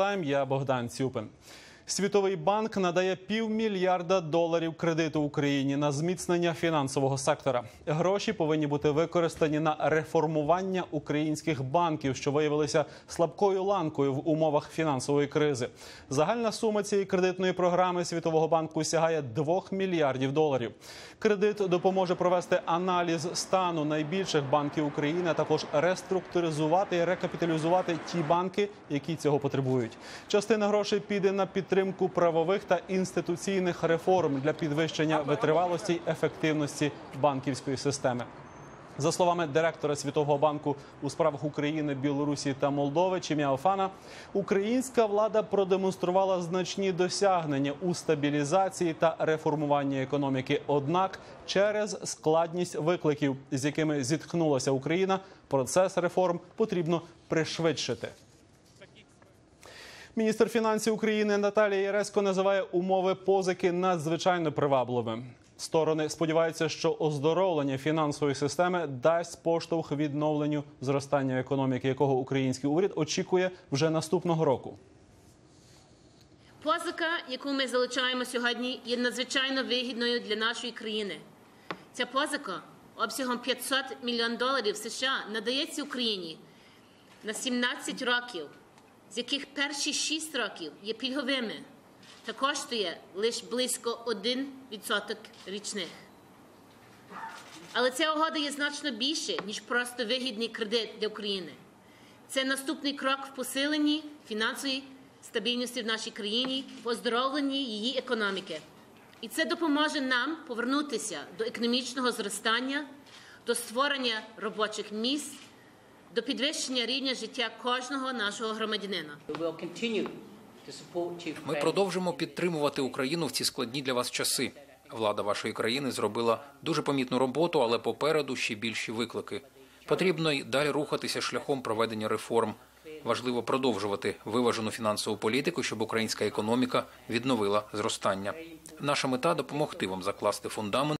Тайм. Я Богдан Цюпин. Світовий банк надає півмільярда доларів кредиту Україні на зміцнення фінансового сектора. Гроші повинні бути використані на реформування українських банків, що виявилися слабкою ланкою в умовах фінансової кризи. Загальна сума цієї кредитної програми Світового банку сягає 2 мільярдів доларів. Кредит допоможе провести аналіз стану найбільших банків України, а також реструктуризувати і рекапіталізувати ті банки, які цього потребують. Частина грошей піде на підтримку правових та інституційних реформ для підвищення витривалості й ефективності банківської системи. За словами директора Світового банку у справах України, Білорусі та Молдови Чім'я Офана, українська влада продемонструвала значні досягнення у стабілізації та реформуванні економіки. Однак, через складність викликів, з якими зіткнулася Україна, процес реформ потрібно пришвидшити. Міністр фінансів України Наталія Яресько називає умови позики надзвичайно привабливими. Сторони сподіваються, що оздоровлення фінансової системи дасть поштовх відновленню зростання економіки, якого український уряд очікує вже наступного року. Позика, яку ми залучаємо сьогодні, є надзвичайно вигідною для нашої країни. Ця позика обсягом 500 мільйон доларів США надається Україні на 17 років, з яких перші 6 років є пільговими та коштує лише близько 1% річних. Але ця угода є значно більше, ніж просто вигідний кредит для України. Це наступний крок в посиленні фінансової стабільності в нашій країні, в оздоровленні її економіки. І це допоможе нам повернутися до економічного зростання, до створення робочих місць, до підвищення рівня життя кожного нашого громадянина. Ми продовжимо підтримувати Україну в ці складні для вас часи. Влада вашої країни зробила дуже помітну роботу, але попереду ще більші виклики. Потрібно й далі рухатися шляхом проведення реформ. Важливо продовжувати виважену фінансову політику, щоб українська економіка відновила зростання. Наша мета допомогти вам закласти фундамент.